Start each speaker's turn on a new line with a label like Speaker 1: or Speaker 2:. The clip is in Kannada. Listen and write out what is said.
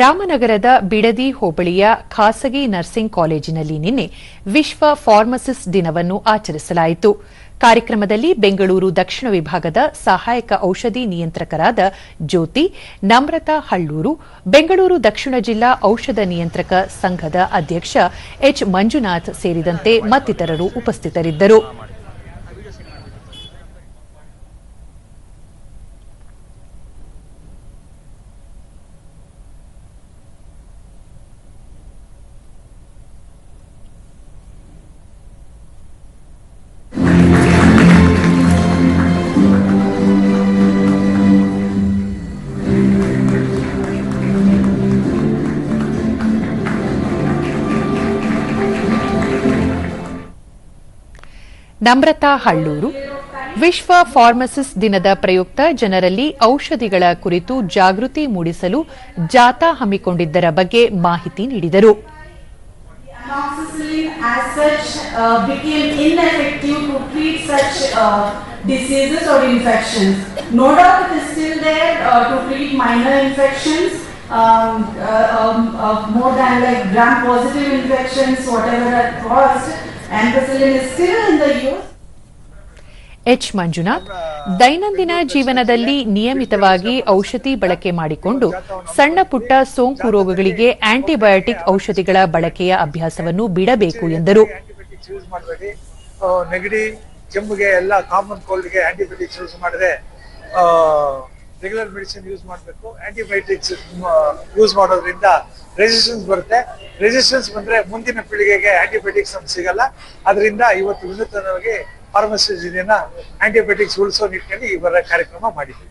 Speaker 1: ರಾಮನಗರದ ಬಿಡದಿ ಹೋಬಳಿಯ ಖಾಸಗಿ ನರ್ಸಿಂಗ್ ಕಾಲೇಜಿನಲ್ಲಿ ನಿನ್ನೆ ವಿಶ್ವ ಫಾರ್ಮಸಿಸ್ಟ್ ದಿನವನ್ನು ಆಚರಿಸಲಾಯಿತು. ಕಾರ್ಯಕ್ರಮದಲ್ಲಿ ಬೆಂಗಳೂರು ದಕ್ಷಿಣ ವಿಭಾಗದ ಸಹಾಯಕ ಔಷಧಿ ನಿಯಂತ್ರಕರಾದ ಜ್ಯೋತಿ, ನಮ್ರತಾ ಹಳ್ಳೂರು, ಬೆಂಗಳೂರು ದಕ್ಷಿಣ ಜಿಲ್ಲಾ ಔಷಧ ನಿಯಂತ್ರಕ ಸಂಘದ ಅಧ್ಯಕ್ಷ ಎಚ್ ಮಂಜುನಾಥ್ ಸೇರಿದಂತೆ ಮತ್ತಿತರರು ಉಪಸ್ಥಿತರಿದ್ದರು. ನಮ್ರತಾ ಹಳ್ಳೂರು ವಿಶ್ವ ಫಾರ್ಮಸಿಸ್ ದಿನದ ಪ್ರಯುಕ್ತ ಜನರಲ್ಲಿ ಔಷಧಿಗಳ ಕುರಿತು ಜಾಗೃತಿ ಮೂಡಿಸಲು ಜಾಥಾ ಹಮ್ಮಿಕೊಂಡಿದ್ದರ ಬಗ್ಗೆ ಮಾಹಿತಿ ನೀಡಿದರು
Speaker 2: uh, uh, uh, um, uh, um, uh, more than like gram-positive infections, whatever are caused. Ampicillin is still in the use.
Speaker 1: H Manjunath ದೈನಂದಿನ ಜೀವನದಲ್ಲಿ ನಿಯಮಿತವಾಗಿ ಔಷಧಿ ಬಳಕೆ ಮಾಡಿಕೊಂಡು ಸಣ್ಣ ಪುಟ್ಟ ಸೋಂಕು ರೋಗಗಳಿಗೆ ಆಂಟಿಬಯೋಟಿಕ್ ಔಷಧಿಗಳ ಬಳಕೆಯ ಅಭ್ಯಾಸವನ್ನು ಬಿಡಬೇಕು ಎಂದರು.
Speaker 3: ನೆಗಡಿ ಕೆಮ್ಮಿಗೆ ಎಲ್ಲ ಕಾಮನ್ ಕೋಲ್ಡ್ಗೆ ಆಂಟಿಬಯೋಟಿಕ್ಸ್ ಯೂಸ್ ಮಾಡಿದ್ರೆ ರೆಗ್ಯುಲರ್ ಮೆಡಿಸಿನ್ ಯೂಸ್ ಮಾಡಬೇಕು. ಆಂಟಿಬಯೋಟಿಕ್ಸ್ ಯೂಸ್ ಮಾಡೋದ್ರಿಂದ ರೆಸಿಸ್ಟೆನ್ಸ್ ಬರುತ್ತೆ. ರೆಸಿಸ್ಟೆನ್ಸ್ ಬಂದ್ರೆ ಮುಂದಿನ ಪೀಳಿಗೆಗೆ ಆಂಟಿಬಯೋಟಿಕ್ಸ್ ನಮ್ಗೆ ಸಿಗಲ್ಲ. ಅದರಿಂದ ಇವತ್ತು ವಿನೂತನವಾಗಿ ಫಾರ್ಮಸಿ ದಿನ ಆಂಟಿಬಯೋಟಿಕ್ಸ್ ಉಳಿಸೋ ನಿಟ್ಟಿನಲ್ಲಿ ಇವರ ಕಾರ್ಯಕ್ರಮ ಮಾಡಿದ್ದೀವಿ.